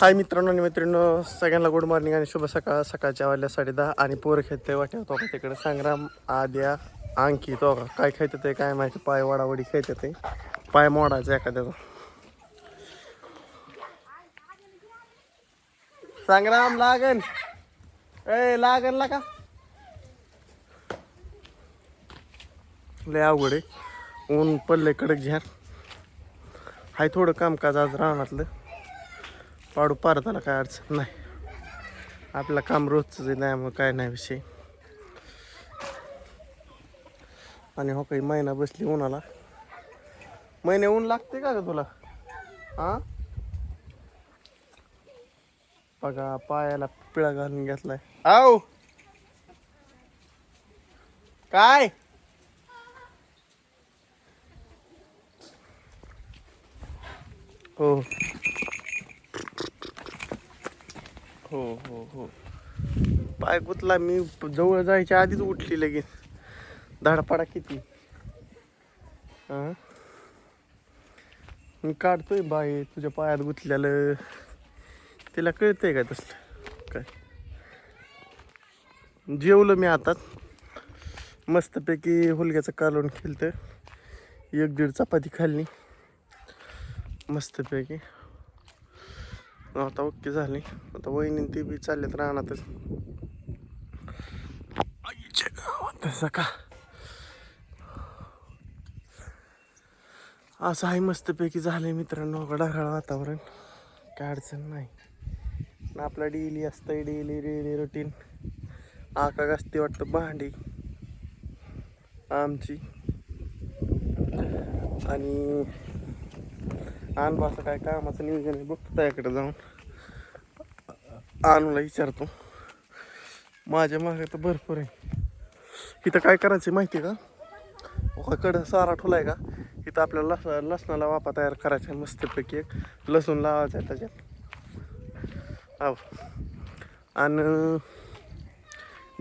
हाय मित्रांनो आणि मित्रांनो सगळ्यांना गुड मॉर्निंग आणि शुभ सकाळ. सकाळच्या वाजल्या साडे दहा आणि पोरं खेळते वाटत तो का तिकडे संग्राम आद्या अंकी तो का काय खेळते ते काय माहिती? पाय वाडावडी खेळते ते पाय मोडायचं एखाद्याचा. संग्राम लागन. ए लागन ला का? लय अवघड आहे. ऊन पडलंय कडक झ्यार हाय थोडं कामकाज आज रानातलं. पाडू पार त्याला काय अडचण नाही. आपलं काम रोजचं नाही मग काय नाही विषय. आणि हो काही महिना बसली उन्हाला. महिने ऊन लागते का ग तुला? हा बघा पायाला पिळा घालून घेतलाय. आव काय? हो. हो हो हो. पाय गुतला मी जवळ जायच्या आधीच उठली लगेच. धडपडा किती? हा मी काढतोय बाई तुझ्या पायात गुतलेलं तिला कळतंय का तसलं? काय? जेवलो मी आता. मस्तपैकी हुलग्याचं कालवण खेळतं एक दीड चपाती खाल्ली. मस्तपैकी. आता ओके झाली. आता वहिनी ती बी चाललेत राहणारच आईच्या गावात तसं का असं आहे मस्तपैकी झालंय मित्रांनो ढगाळ वातावरण. काय अडचण नाही. आपला डेली असतंय डेली डेली रुटीन आका असते वाटतं भांडी. आमची. आणि अनुभवाचं काय कामाचं नियोजन आहे बघतो त्याकडे जाऊन. आणूला विचारतो. माझ्या मागे तर भरपूर आहे. इथं काय करायचं माहिती आहे का? कडं सारा ठोला आहे का? इथं आपल्याला लस लसणाला वापा तयार करायचा आहे मस्तपैकी एक. लसूण लावायचा आहे त्याच्यात. आव. आणि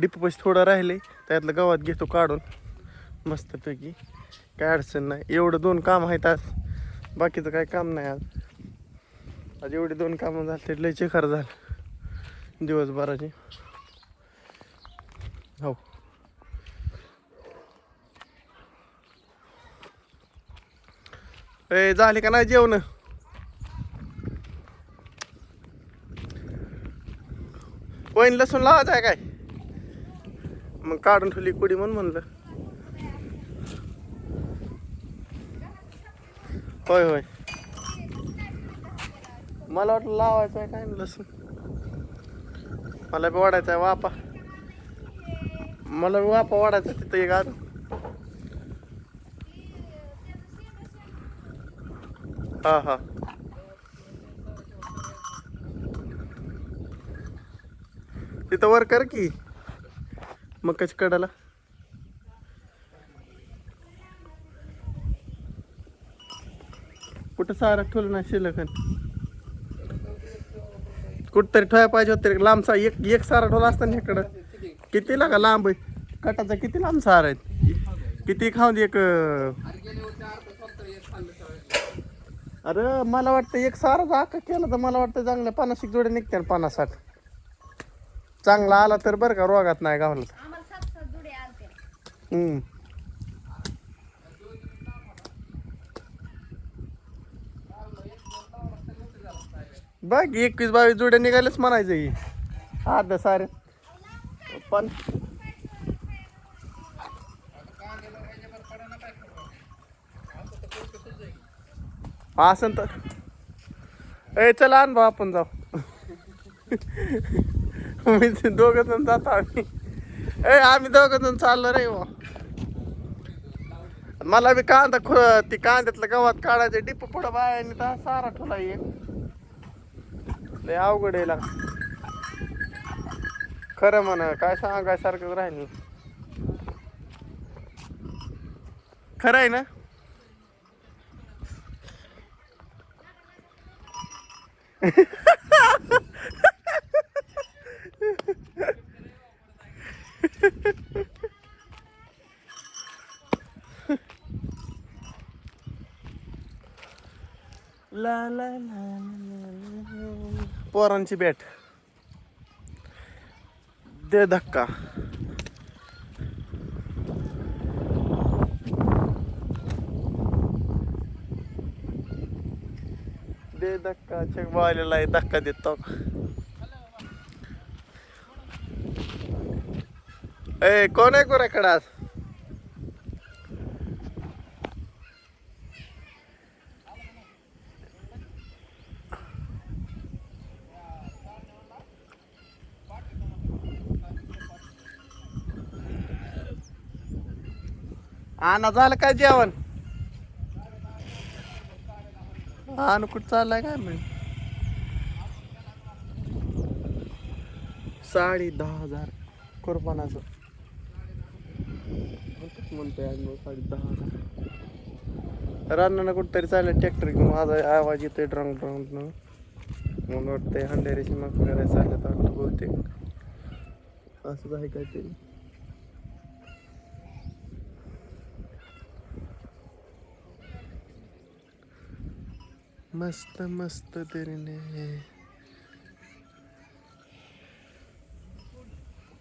डिप पैसे थोडं राहिले त्यातलं गावात घेतो काढून. मस्तपैकी. काय अडचण नाही. एवढं दोन काम आहेत आज. बाकीचं काय काम नाही आज. आज एवढी दोन कामं झाली ते लय खरं झालं. दिवसभराची. हो. ए झाले का नाही जेवण? वहीन लसूण लावायचं आहे काय? मग काढून ठेवली कुडी म्हणून म्हणलं. होय होय. मला वाटलं लावायचं आहे काय लसूण. मला बी वाढायचं आहे वापा मला बी वापा वाढायचा तिथं एक आज हा हा. तिथं वर कर की. मग कशी कडाला? कुठं सारा ठेवलं नाही शिल्लक कुठतरी ठेवायला पाहिजे होतं तरी. लांबचा एक एक सारा ठेवला असता ना इकडं. किती लागा लांब आहे? कटाचा किती लांब सारा आहेत किती खाऊन एक अरे मला वाटतं एक सारा जाका केला तर मला वाटतं चांगल्या पन्नास एक जोडे निघते ना पन्नास साठ चांगला आला तर बरं का रोगात नाही गावला बघ एकवीस बावीस जोड्या निघालेच म्हणायचं ही. अर्ध्या सारे. पण असं तर. ए चला आण भाऊ आपण जाऊ. मी दोघ जण जातो आम्ही. ए आम्ही दोघ जण चाललो रे भाऊ मला बी कांदा खु ती कांद्यातलं गवत काढायचं डिप पुढं बायाने तर सारा ठुला येईल लय अवघड आहे खरं म्हण काय सांगाय सारखं राहिलं खरं आहे ना? ला ला ला ला ला ला. पोरांची बॅट. दे धक्का. दे धक्का. चेक आलेला आहे धक्का देतो. ए कोण आहे कोणाकडे आज आणा झालं काय जेवण? आणू कुठं चाललाय काय मी? साडे दहा हजार कुर्बानाचं. म्हणतोय आज मग साडे दहा हजार. रानानं कुठंतरी चाललं ट्रॅक्टर घेऊन. माझा आवाज येतोय ड्रंग ड्रंग म्हणून वाटतंय हंडेरीची मग करायला चाललं तर वाटतं बहुतेक. असंच आहे काहीतरी. मस्त मस्त तेरीने.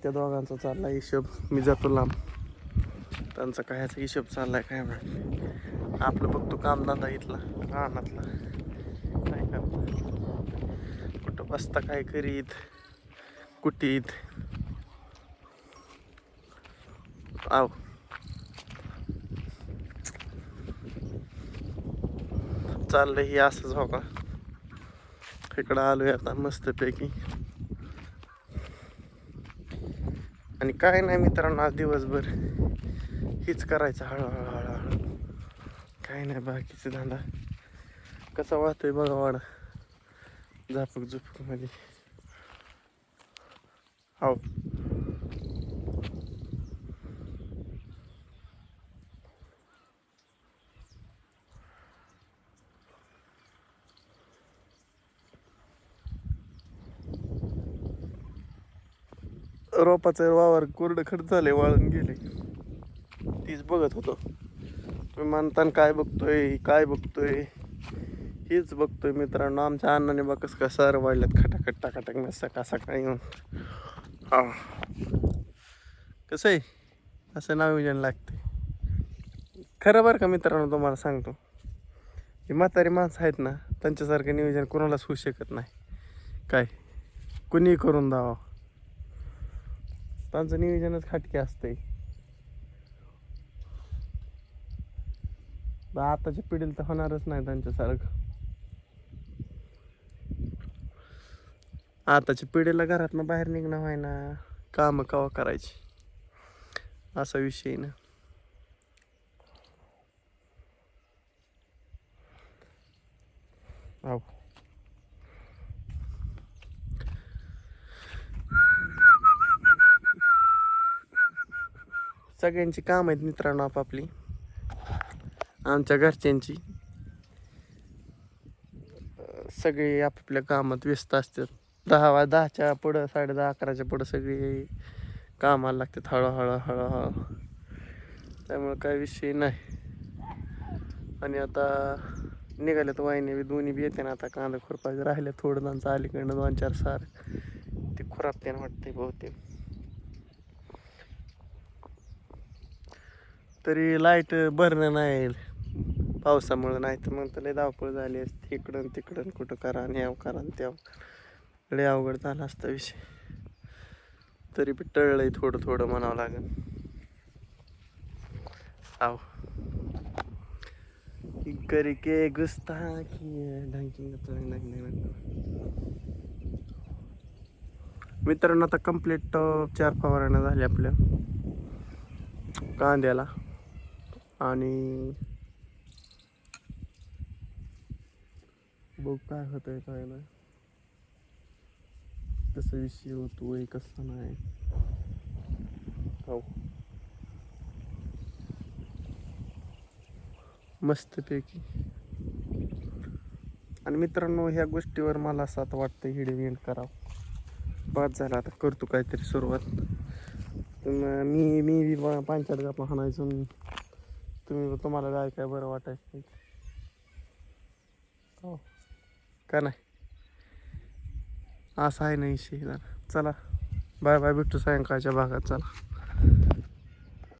त्या दोघांचा चाललाय हिशोब. मी जातो लांब. त्यांचा कायचा हिशोब चाललाय काय म्हणत आपलं बघतो कामधंदा इथला रानातला. काय करता? कुठं बसता काय करीत? कुटीत आव. चाललंय ही असंच हो का इकडं आलोय आता मस्तपैकी. आणि काय नाही मित्रांनो आज दिवसभर हीच करायचं हळूहळू हळूहळू. काय नाही बाकीचा धंदा. कसा वाहतोय बघा वाडा. झापक झुपकमध्ये. हो रोपाचं वावर कोरडं खड झाले वाळून गेले. तीच बघत होतो. तुम्ही म्हणताना काय बघतोय? काय बघतोय? हेच बघतोय मित्रांनो. आमच्या अण्णाने बघस का सर सर वाढल्यात खटाखट टाकाटक मी सकाळ सकाळी येऊन. हा. कसं आहे? असं नाव योजन लागते खरं बरं का मित्रांनो तुम्हाला सांगतो. ही म्हातारी माणसं आहेत ना त्यांच्यासारखं नियोजन कोणालाच होऊ शकत नाही. काय? कुणीही करून द्यावं त्यांचं नियोजनच खाटके असते आताच्या पिढीला तर होणारच नाही त्यांच्यासारखं. आताच्या पिढीला घरातनं बाहेर निघणं व्हाय ना कामं कवा करायची? असा विषय ना. हो सगळ्यांची काम आहेत मित्रांनो आपापली. आमच्या घरच्यांची. सगळे आपापल्या कामात व्यस्त असतात. दहा वा दहाच्या पुढं साडे दहा अकराच्या पुढं सगळे कामाला लागतात हळूहळू हळूहळू. त्यामुळे काय विषय नाही. आणि आता निघाल्यात वाहिनी बी दोन्ही बी येते ना आता कांदा खुरपायचं राहिलं. थोडं त्यांचं अलीकडनं दोन चार सार. ते खुरापते वाटते बहुतेक. तरी लाइट भरणं नाही. पावसामुळं नाही तर मग तर लय धावपळ झाली असते. इकडं तिकडं कुठं करा आणि याव करा आणि त्याव. लय अवघड झाला असता विषय. तरी बी टळलंय थोडं थोडं म्हणावं लागेल. आव. की गुस्ताखी मित्रांनो आता कंप्लीट चार फवारण्या झाल्या आपल्या. कांद्याला. आणि बघ काय होतंय काय नाही. कसं विषय होतोय कसं नाही. हो मस्तपैकी. आणि मित्रांनो ह्या गोष्टीवर मला असं आता वाटतं हिडे करावं. बाद झाला आता करतो काहीतरी सुरुवात. मी मी बी प- पंचायत गप्पा हाणायचो. तुम्ही तुम्हाला काय काय बरं वाटायचं. हो. का नाही? असं आहे ना इशे चला. Bye bye. भेटू सायंकाळच्या भागात. चला.